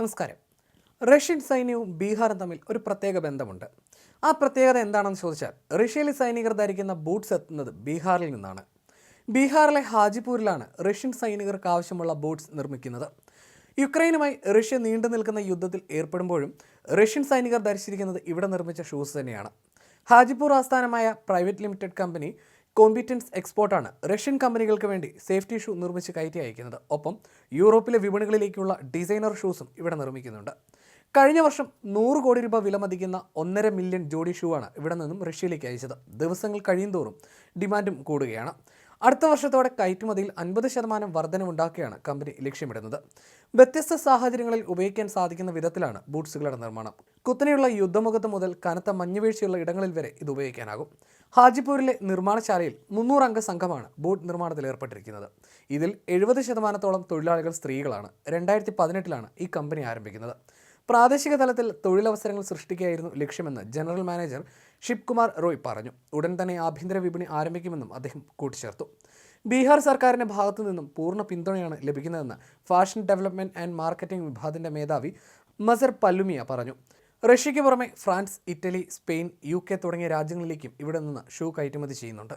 നമസ്കാരം. റഷ്യൻ സൈന്യവും ബീഹാറും തമ്മിൽ ഒരു പ്രത്യേക ബന്ധമുണ്ട്. ആ പ്രത്യേകത എന്താണെന്ന് ചോദിച്ചാൽ റഷ്യയിലെ സൈനികർ ധരിക്കുന്ന ബൂട്ട്സ് എത്തുന്നത് ബീഹാറിൽ നിന്നാണ്. ബീഹാറിലെ ഹാജിപൂരിലാണ് റഷ്യൻ സൈനികർക്ക് ആവശ്യമുള്ള ബൂട്ട്സ് നിർമ്മിക്കുന്നത്. യുക്രൈനുമായി റഷ്യ നീണ്ടു നിൽക്കുന്ന യുദ്ധത്തിൽ ഏർപ്പെടുമ്പോഴും റഷ്യൻ സൈനികർ ധരിച്ചിരിക്കുന്നത് ഇവിടെ നിർമ്മിച്ച ഷൂസ് തന്നെയാണ്. ഹാജിപൂർ ആസ്ഥാനമായ പ്രൈവറ്റ് ലിമിറ്റഡ് കമ്പനി കോമ്പിറ്റൻസ് എക്സ്പോർട്ടാണ് റഷ്യൻ കമ്പനികൾക്ക് വേണ്ടി സേഫ്റ്റി ഷൂ നിർമ്മിച്ച് കയറ്റി അയക്കുന്നത്. ഒപ്പം യൂറോപ്പിലെ വിപണികളിലേക്കുള്ള ഡിസൈനർ ഷൂസും ഇവിടെ നിർമ്മിക്കുന്നുണ്ട്. കഴിഞ്ഞ വർഷം നൂറ് കോടി രൂപ വിലമതിക്കുന്ന ഒന്നര മില്യൺ ജോഡി ഷൂ ആണ് ഇവിടെ നിന്നും റഷ്യയിലേക്ക് അയച്ചത്. ദിവസങ്ങൾ കഴിയുന്തോറും ഡിമാൻഡും കൂടുകയാണ്. അടുത്ത വർഷത്തോടെ കയറ്റുമതിയിൽ അൻപത് ശതമാനം വർധനവുണ്ടാക്കിയാണ് കമ്പനി ലക്ഷ്യമിടുന്നത്. വ്യത്യസ്ത സാഹചര്യങ്ങളിൽ ഉപയോഗിക്കാൻ സാധിക്കുന്ന വിധത്തിലാണ് ബൂട്ട്സുകളുടെ നിർമ്മാണം. കുത്തനെയുള്ള യുദ്ധമുഖത്ത് മുതൽ കനത്ത മഞ്ഞുവീഴ്ചയുള്ള ഇടങ്ങളിൽ വരെ ഇത് ഉപയോഗിക്കാനാകും. ഹാജിപൂരിലെ നിർമ്മാണശാലയിൽ മുന്നൂറംഗ സംഘമാണ് ബോട്ട് നിർമ്മാണത്തിൽ ഏർപ്പെട്ടിരിക്കുന്നത്. ഇതിൽ എഴുപത് ശതമാനത്തോളം തൊഴിലാളികൾ സ്ത്രീകളാണ്. രണ്ടായിരത്തി പതിനെട്ടിലാണ് ഈ കമ്പനി ആരംഭിക്കുന്നത്. പ്രാദേശിക തലത്തിൽ തൊഴിലവസരങ്ങൾ സൃഷ്ടിക്കുകയായിരുന്നു ലക്ഷ്യമെന്ന് ജനറൽ മാനേജർ ഷിപ്കുമാർ റോയ് പറഞ്ഞു. ഉടൻ തന്നെ ആഭ്യന്തര വിപണി ആരംഭിക്കുമെന്നും അദ്ദേഹം കൂട്ടിച്ചേർത്തു. ബീഹാർ സർക്കാരിന്റെ ഭാഗത്തു നിന്നും പൂർണ പിന്തുണയാണ് ലഭിക്കുന്നതെന്ന് ഫാഷൻ ഡെവലപ്മെന്റ് ആൻഡ് മാർക്കറ്റിംഗ് വിഭാഗത്തിന്റെ മേധാവി മസർ പല്ലുമിയ പറഞ്ഞു. റഷ്യയ്ക്ക് പുറമെ France Italy Spain U K തുടങ്ങിയ രാജ്യങ്ങളിലേക്കും ഇവിടെ നിന്ന് ഷൂ കയറ്റുമതി ചെയ്യുന്നുണ്ട്.